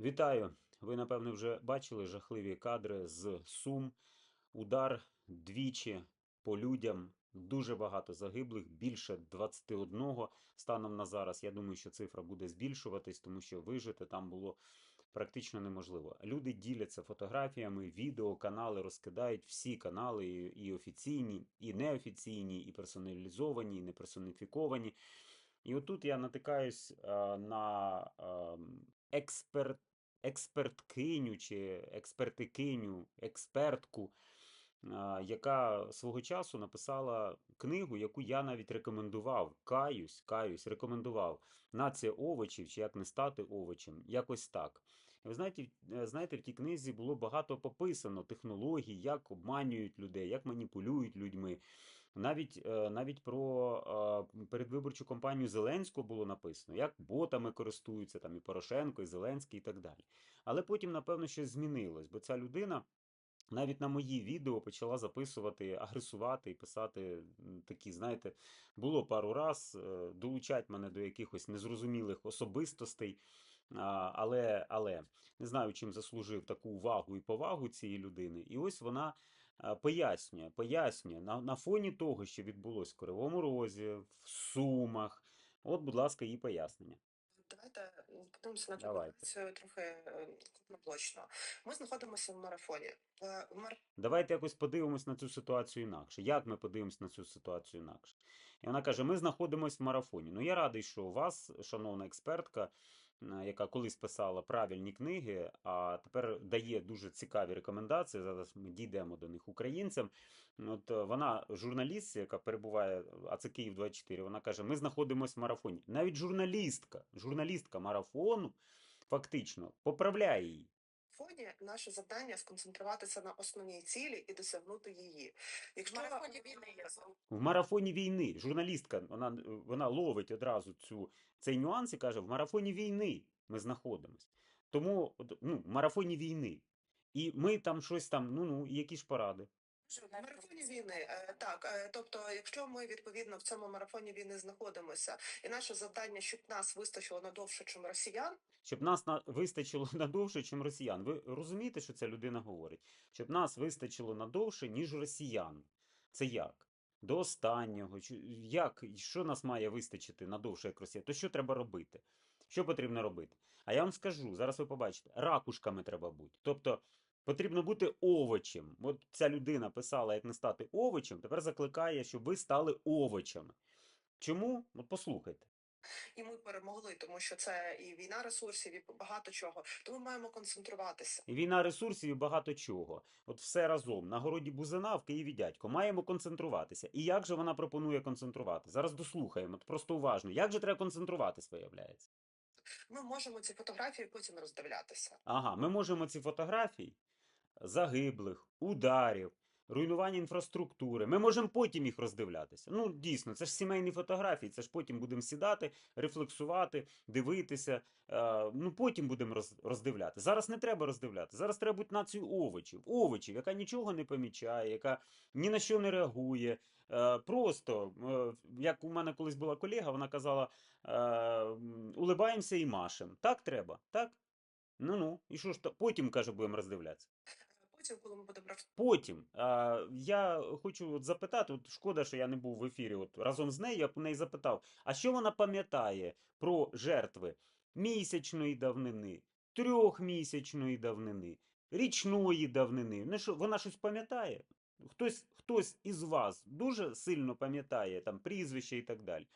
Вітаю! Ви, напевне, вже бачили жахливі кадри з Сум. Удар двічі по людям. Дуже багато загиблих, більше 21 станом на зараз. Я думаю, що цифра буде збільшуватись, тому що вижити там було практично неможливо. Люди діляться фотографіями, відео, канали розкидають всі канали, і, офіційні, і неофіційні, і персоналізовані, і неперсоніфіковані. І отут я натикаюсь а, на ем, експерт, експерткиню чи експертикиню, експертку, яка свого часу написала книгу, яку я навіть рекомендував. Каюсь, каюсь, рекомендував. Нація овочів чи як не стати овочем. Якось так. Ви знаєте, е, знаєте, в тій книзі було багато пописано технологій, як обманюють людей, як маніпулюють людьми. Навіть, е, навіть про е, передвиборчу кампанію Зеленського було написано, як ботами користуються там і Порошенко, і Зеленський, і так далі. Але потім, напевно, щось змінилось, бо ця людина навіть на мої відео почала записувати, агресувати і писати такі, знаєте, було пару раз, е, долучать мене до якихось незрозумілих особистостей. Але, але не знаю, чим заслужив таку увагу і повагу цієї людини. І ось вона пояснює, пояснює на, на фоні того, що відбулось в Кривому Розі, в Сумах. От, будь ласка, її пояснення. Давайте подивимося на цю трохи е, крупноблочно. Ми знаходимося в марафоні. Е, В марафоні Давайте якось подивимось на цю ситуацію інакше. Як ми подивимось на цю ситуацію інакше? І вона каже: ми знаходимося в марафоні. Ну, я радий, що у вас, шановна експертка, е, яка колись писала правильні книги, а тепер дає дуже цікаві рекомендації. Зараз ми дійдемо до них українцям. От е, вона журналіст, яка перебуває, а це Київ 24, вона каже: ми знаходимося в марафоні. Навіть журналістка, журналістка марафону, фактично, поправляє її. Наше завдання сконцентруватися на основній цілі і досягнути її. Якщо марафоні війни є. В марафоні війни журналістка вона, вона ловить одразу цю, цей нюанс і каже: в марафоні війни ми знаходимося. Тому ну, в марафоні війни. І ми там щось там, ну ну, які ж поради. В марафоні війни, е, так. е, Тобто, якщо ми відповідно в цьому марафоні війни знаходимося, і наше завдання, щоб нас вистачило надовше, чим росіян, Щоб нас на, вистачило надовше, ніж росіян. Ви розумієте, що ця людина говорить? Щоб нас вистачило надовше, ніж росіян. Це як? До останнього. Чи- Як? Що нас має вистачити надовше, як росіян? То що треба робити? Що потрібно робити? А я вам скажу, зараз ви побачите, ракушками треба бути. Тобто потрібно бути овочем. От ця людина писала, як не стати овочем, тепер закликає, щоб ви стали овочами. Чому? От послухайте. і ми перемогли, тому що це і війна ресурсів, і багато чого. Тому маємо концентруватися. І війна ресурсів і багато чого. От все разом. На городі Бузина в Києві дядько. Маємо концентруватися. І як же вона пропонує концентрувати? Зараз дослухаємо. От просто уважно. Як же треба концентруватись, виявляється? Ми можемо ці фотографії потім роздивлятися. Ага, ми можемо ці фотографії загиблих, ударів, руйнування інфраструктури. Ми можемо потім їх роздивлятися. Ну, дійсно, це ж сімейні фотографії, це ж потім будемо сідати, рефлексувати, дивитися. Е, ну, потім будемо роз, роздивляти. Зараз не треба роздивляти. Зараз треба бути нацією овочів. Овочів, яка нічого не помічає, яка ні на що не реагує. Е, просто, е, як у мене колись була колега, вона казала: улибаємося і машем. Так треба, так? Ну ну, і що ж то потім каже, будемо роздивлятися. Потім, коли ми будемо роз- Потім а, я хочу от запитати, от шкода, що я не був в ефірі. От разом з нею я б у неї запитав, а що вона пам'ятає про жертви місячної давнини, трьохмісячної давнини, річної давнини? Ну що, вона щось пам'ятає? Хтось, хтось із вас дуже сильно пам'ятає там прізвище і так далі.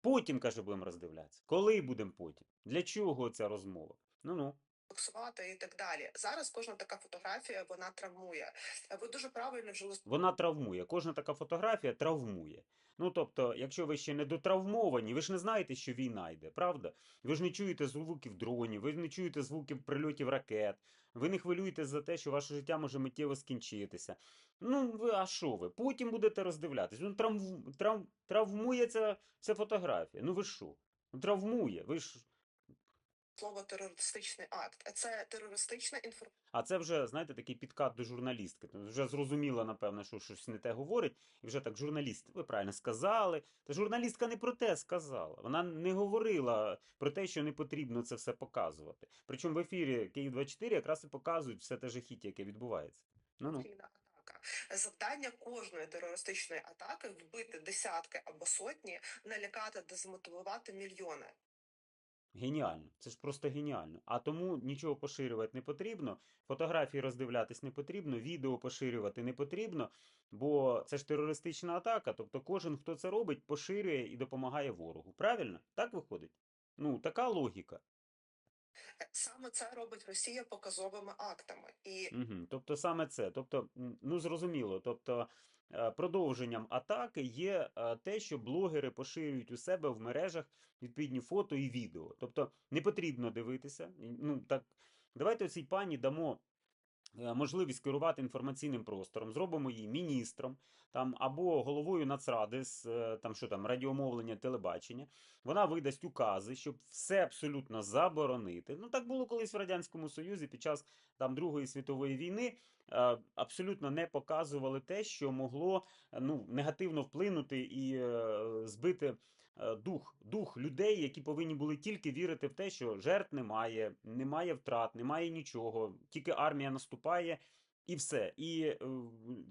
Потім, каже, будемо роздивлятися. Коли будемо потім? Для чого ця розмова? Ну ну. Фіксувати і так далі. Зараз кожна така фотографія вона травмує. Ви дуже правильно вжили Вона травмує. Кожна така фотографія травмує. Ну тобто, якщо ви ще не дотравмовані, ви ж не знаєте, що війна йде, правда? Ви ж не чуєте звуків дронів, ви не чуєте звуків прильотів ракет, ви не хвилюєтесь за те, що ваше життя може миттєво скінчитися. Ну, ви, а що ви? Потім будете роздивлятись. Ну, травм, трав, травмує ця, ця фотографія. Ну ви що? Травмує. Ви ж слово терористичний акт. Це терористична інформація. А це вже, знаєте, такий підкат до журналістки. Вже зрозуміло, напевно, що щось не те говорить, і вже так, журналіст, ви правильно сказали. Та журналістка не про те сказала. Вона не говорила про те, що не потрібно це все показувати. Причому в ефірі Київ 24 якраз і показують все те жахіття, яке відбувається. Ну ну. атака. Завдання кожної терористичної атаки вбити десятки або сотні, налякати, дезмотивувати мільйони. Геніально, це ж просто геніально. А тому нічого поширювати не потрібно, фотографії роздивлятись не потрібно, відео поширювати не потрібно, бо це ж терористична атака. Тобто кожен, хто це робить, поширює і допомагає ворогу. Правильно? Так виходить? Ну, така логіка. Саме це робить Росія показовими актами. І Угу. Тобто саме це. Тобто, ну зрозуміло. Тобто, продовженням атаки є е, те, що блогери поширюють у себе в мережах відповідні фото і відео. Тобто не потрібно дивитися. Ну так, давайте цій пані дамо. Е, Можливість керувати інформаційним простором, зробимо її міністром там або головою Нацради з е, там що там радіомовлення, телебачення. Вона видасть укази, щоб все абсолютно заборонити. Ну так було колись в радянському союзі під час там Другої світової війни. е, Абсолютно не показували те, що могло ну негативно вплинути і збити дух, дух людей, які повинні були тільки вірити в те, що жертв немає, немає втрат, немає нічого, тільки армія наступає і все. І е,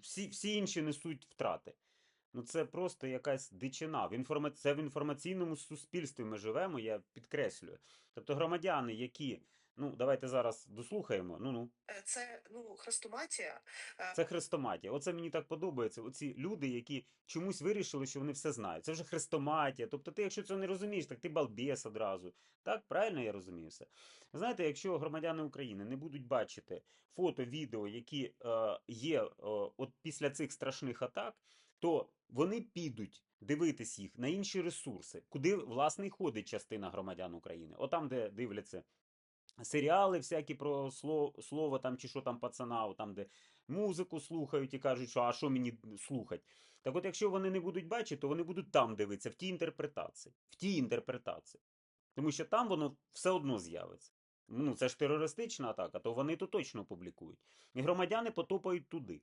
всі, всі інші несуть втрати. Ну це просто якась дичина. В інформа... Це в інформаційному суспільстві ми живемо, я підкреслюю. Тобто громадяни, які. Ну, давайте зараз дослухаємо. Ну ну. е, це ну хрестоматія. Е, Це хрестоматія. Оце мені так подобається. Оці люди, які чомусь вирішили, що вони все знають. Це вже хрестоматія. Тобто, ти, якщо цього не розумієш, так ти балбес одразу. Так, правильно я розумію все. Знаєте, якщо громадяни України не будуть бачити фото, відео, які е, є е, от після цих страшних атак, то вони підуть дивитись їх на інші ресурси, куди власне ходить частина громадян України. Отам, де дивляться серіали всякі про слово, слово там чи що там пацана, там де музику слухають і кажуть, що а що мені слухать. Так от, якщо вони не будуть бачити, то вони будуть там дивитися, в тій інтерпретації, в тій інтерпретації. Тому що там воно все одно з'явиться. Ну, це ж терористична атака, то вони то точно публікують. І громадяни потопають туди.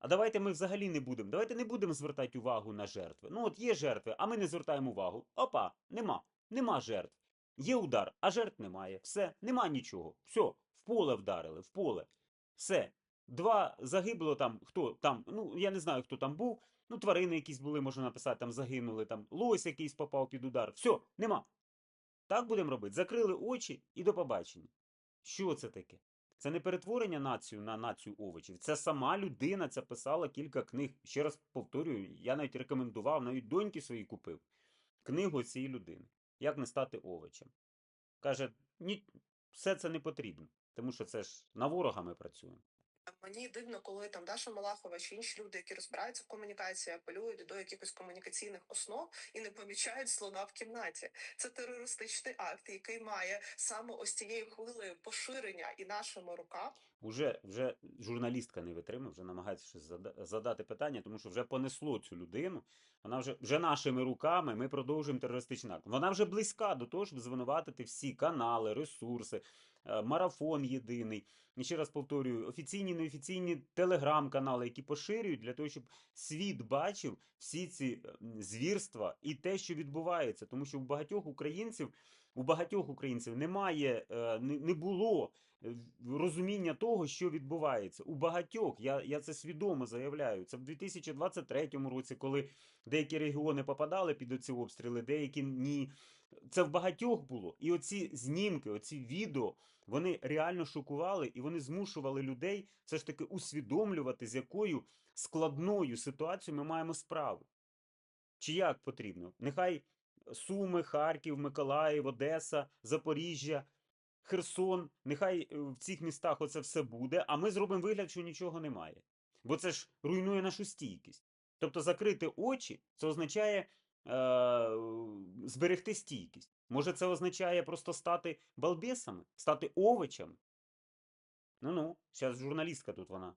А давайте ми взагалі не будемо. Давайте не будемо звертати увагу на жертви. Ну, от є жертви, а ми не звертаємо увагу. Опа, нема. Нема жертв. Є удар, а жертв немає. Все, нема нічого. Все, в поле вдарили, в поле. Все. Два загибло там, хто там, ну я не знаю, хто там був. Ну, тварини якісь були, можна написати, там загинули, там лось якийсь попав під удар. Все, нема. Так будемо робити. Закрили очі і до побачення. Що це таке? Це не перетворення націю на націю овочів. Це сама людина це писала кілька книг. Ще раз повторюю, я навіть рекомендував, навіть доньки свої купив книгу цієї людини. Як не стати овочем. Каже, ні, все це не потрібно, тому що це ж на ворога ми працюємо. Мені дивно, коли там Даша Малахова чи інші люди, які розбираються в комунікації, апелюють до якихось комунікаційних основ і не помічають слона в кімнаті. Це терористичний акт, який має саме ось цією хвилею поширення і нашими руками. Уже, вже журналістка не витримує, вже намагається щось задати питання, тому що вже понесло цю людину. Вона вже, вже нашими руками ми продовжуємо терористичний акт. Вона вже близька до того, щоб звинуватити всі канали, ресурси, е, марафон єдиний. Ще раз повторюю, офіційні, неофіційні телеграм-канали, які поширюють для того, щоб світ бачив всі ці е, звірства і те, що відбувається. Тому що у багатьох українців, у багатьох українців немає, е, не, було е, розуміння того, що відбувається. У багатьох, я, я це свідомо заявляю. Це в 2023 році, коли деякі регіони попадали під оці обстріли, деякі ні. Це в багатьох було. І оці знімки, оці відео, вони реально шокували і вони змушували людей все ж таки усвідомлювати, з якою складною ситуацією ми маємо справу. Чи як потрібно? Нехай Суми, Харків, Миколаїв, Одеса, Запоріжжя, Херсон, нехай е, в цих містах оце все буде, а ми зробимо вигляд, що нічого немає. Бо це ж руйнує нашу стійкість. Тобто закрити очі це означає зберегти стійкість. Може, це означає просто стати балбесами, стати овочами. Ну ну, зараз журналістка тут вона.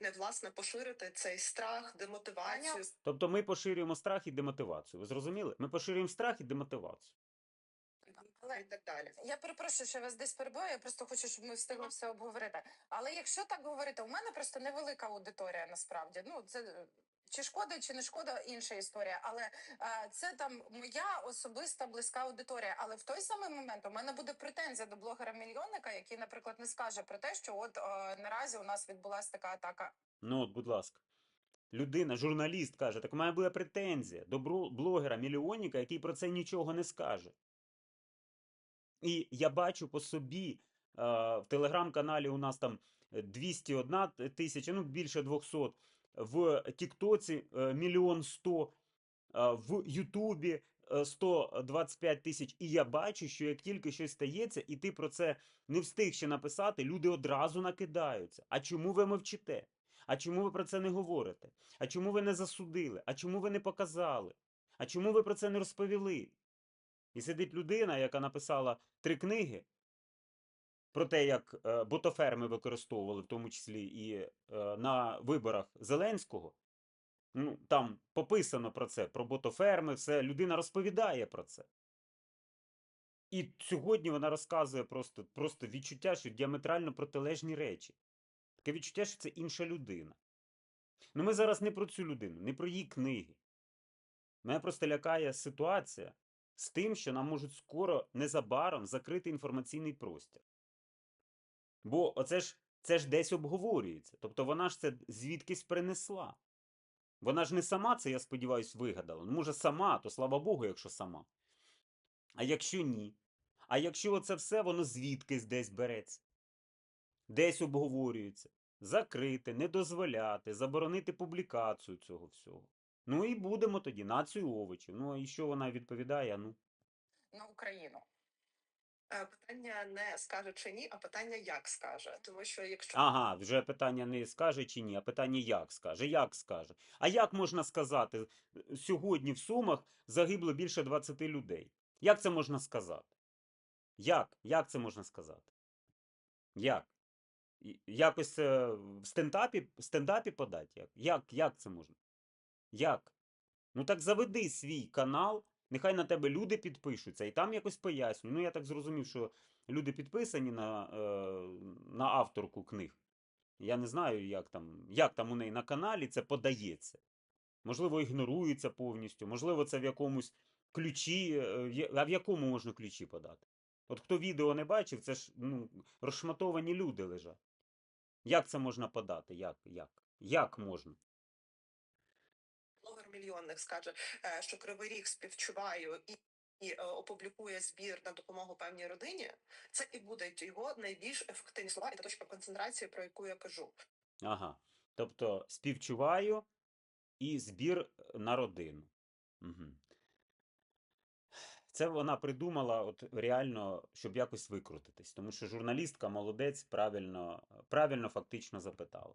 Не власне поширити цей страх, демотивацію. Тобто ми поширюємо страх і демотивацію. Ви зрозуміли? Ми поширюємо страх і демотивацію. і так далі. Я перепрошую, що я вас десь перебиваю. Я просто хочу, щоб ми встигли все обговорити. Але якщо так говорити, у мене просто невелика аудиторія насправді. Ну це е, чи шкода, чи не шкода, інша історія. Але е, це там моя особиста близька аудиторія. Але в той самий момент у мене буде претензія до блогера мільйонника, який, наприклад, не скаже про те, що от е, наразі у нас відбулася така атака. Ну, от, будь ласка. Людина, журналіст каже, так мене буде претензія до блогера мільйонника, який про це нічого не скаже. І я бачу по собі е, в телеграм-каналі у нас там 201 тисяча, ну більше 200, в Тіктоці е, мільйон сто, в Ютубі е, 125 тисяч. І я бачу, що як тільки щось стається, і ти про це не встиг ще написати, люди одразу накидаються. А чому ви мовчите? А чому ви про це не говорите? А чому ви не засудили? А чому ви не показали? А чому ви про це не розповіли? І сидить людина, яка написала три книги про те, як е, ботоферми використовували, в тому числі і е, на виборах Зеленського. Ну, там пописано про це, про ботоферми, все. Людина розповідає про це. І сьогодні вона розказує просто, просто відчуття, що діаметрально протилежні речі. Таке відчуття, що це інша людина. Ну, ми зараз не про цю людину, не про її книги. Мене просто лякає ситуація з тим, що нам можуть скоро незабаром закрити інформаційний простір. Бо оце ж, це ж десь обговорюється. Тобто вона ж це звідкись принесла. Вона ж не сама це, я сподіваюся, вигадала. Ну, може, сама, то слава Богу, якщо сама. А якщо ні? А якщо оце все, воно звідкись десь береться, десь обговорюється. Закрити, не дозволяти, заборонити публікацію цього всього. Ну і будемо тоді націю овочів. Ну і що вона відповідає? Ну, на Україну. Е, Питання не скаже чи ні, а питання як скаже. Тому що якщо ага, вже питання не скаже чи ні, а питання як скаже. Як скаже? А як можна сказати? Сьогодні в Сумах загибло більше 20 людей. Як це можна сказати? Як? Як це можна сказати? Як? Якось е, в стендапі, стендапі подати? Як? Як, як це можна? Як? Ну так заведи свій канал, нехай на тебе люди підпишуться, і там якось пояснюю. Ну, я так зрозумів, що люди підписані на, е, на авторку книг. Я не знаю, як там, як там у неї на каналі це подається. Можливо, ігнорується повністю, можливо, це в якомусь ключі. е, А в якому можна ключі подати? От хто відео не бачив, це ж ну, розшматовані люди лежать. Як це можна подати? Як? Як? Як можна? Блогер мільйонник скаже, е, що Кривий Ріг співчуваю і. І е, опублікує збір на допомогу певній родині, це і будуть його найбільш ефективні слова і та точка концентрації, про яку я кажу. Ага. Тобто співчуваю і збір на родину. Угу. Це вона придумала от реально, щоб якось викрутитись. Тому що журналістка молодець правильно, правильно фактично запитала.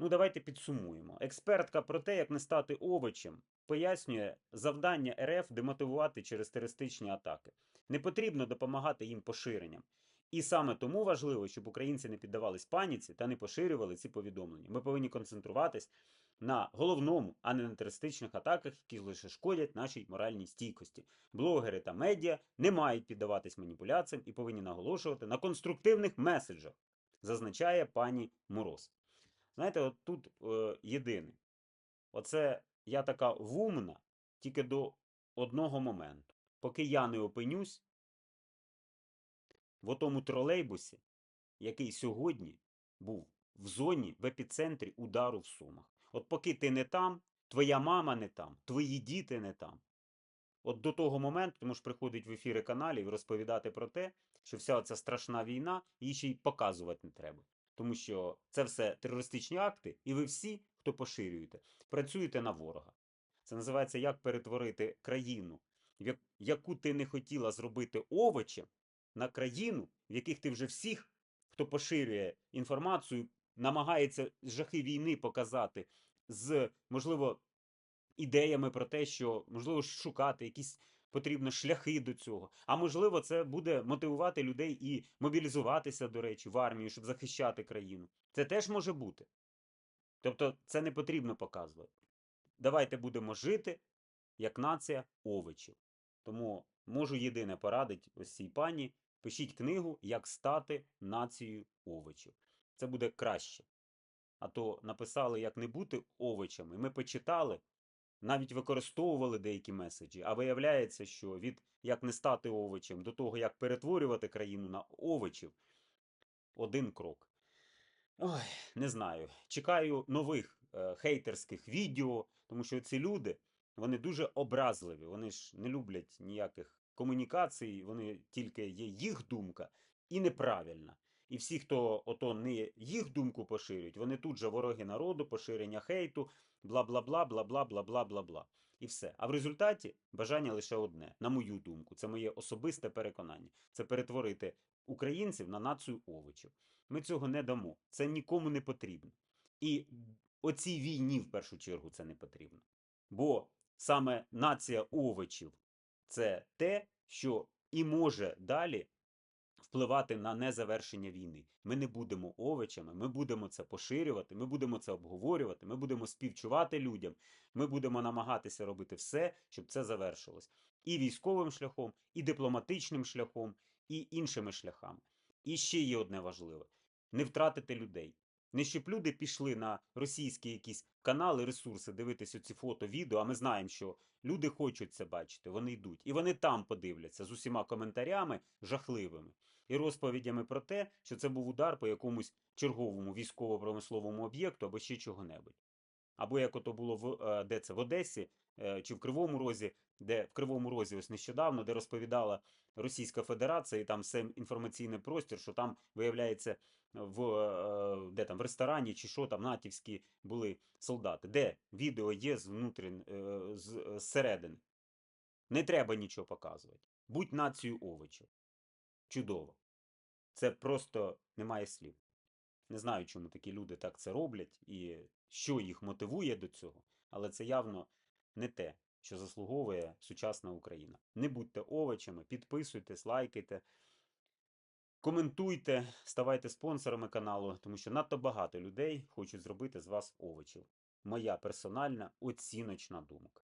Ну, давайте підсумуємо. Експертка про те, як не стати овочем, пояснює завдання РФ демотивувати через терористичні атаки. Не потрібно допомагати їм поширенням. І саме тому важливо, щоб українці не піддавались паніці та не поширювали ці повідомлення. Ми повинні концентруватись на головному, а не на терористичних атаках, які лише шкодять нашій моральній стійкості. Блогери та медіа не мають піддаватись маніпуляціям і повинні наголошувати на конструктивних меседжах, зазначає пані Мороз. Знаєте, от тут е, єдине. Оце я така вумна тільки до одного моменту. Поки я не опинюсь в отому тролейбусі, який сьогодні був в зоні в епіцентрі удару в Сумах. От поки ти не там, твоя мама не там, твої діти не там. От до того моменту ти можеш приходити в ефіри каналів розповідати про те, що вся ця страшна війна, її ще й показувати не треба. Тому що це все терористичні акти, і ви всі, хто поширюєте, працюєте на ворога. Це називається як перетворити країну, яку ти не хотіла зробити овочем, на країну, в яких ти вже всіх, хто поширює інформацію, намагається жахи війни показати з, можливо, ідеями про те, що можливо шукати якісь потрібно шляхи до цього. А можливо, це буде мотивувати людей і мобілізуватися, до речі, в армію, щоб захищати країну. Це теж може бути. Тобто, це не потрібно показувати. Давайте будемо жити як нація овочів. Тому можу єдине порадити ось цій пані. Пишіть книгу Як стати нацією овочів. Це буде краще. А то написали, як не бути овочами. Ми почитали, навіть використовували деякі меседжі, а виявляється, що від як не стати овочем до того, як перетворювати країну на овочів, один крок. Ой, не знаю. Чекаю нових е, хейтерських відео, тому що ці люди вони дуже образливі. Вони ж не люблять ніяких комунікацій, вони тільки є їх думка і неправильна. І всі, хто ото не їх думку поширюють, вони тут же вороги народу, поширення хейту, бла бла бла, бла бла, бла бла, бла бла. І все. А в результаті бажання лише одне, на мою думку, це моє особисте переконання. Це перетворити українців на націю овочів. Ми цього не дамо. Це нікому не потрібно. І оцій війні в першу чергу це не потрібно. Бо саме нація овочів це те, що і може далі впливати на незавершення війни. Ми не будемо овочами, ми будемо це поширювати, ми будемо це обговорювати, ми будемо співчувати людям, ми будемо намагатися робити все, щоб це завершилось. І військовим шляхом, і дипломатичним шляхом, і іншими шляхами. І ще є одне важливе: не втратити людей. Не щоб люди пішли на російські якісь канали, ресурси, дивитися ці фото, відео, а ми знаємо, що люди хочуть це бачити, вони йдуть. І вони там подивляться з усіма коментарями жахливими і розповідями про те, що це був удар по якомусь черговому військово-промисловому об'єкту або ще чого-небудь. Або як ото було в е, де це в Одесі е, чи в Кривому Розі, де в Кривому Розі ось нещодавно, де розповідала Російська Федерація, і там все інформаційний простір, що там виявляється в е, де там в ресторані чи що там натівські були солдати. Де відео є з внутрін е. Не треба нічого показувати. Будь нацією овочів. Чудово. Це просто немає слів. Не знаю, чому такі люди так це роблять і що їх мотивує до цього, але це явно не те, що заслуговує сучасна Україна. Не будьте овочами, підписуйтесь, лайкайте, коментуйте, ставайте спонсорами каналу, тому що надто багато людей хочуть зробити з вас овочів. Моя персональна оціночна думка.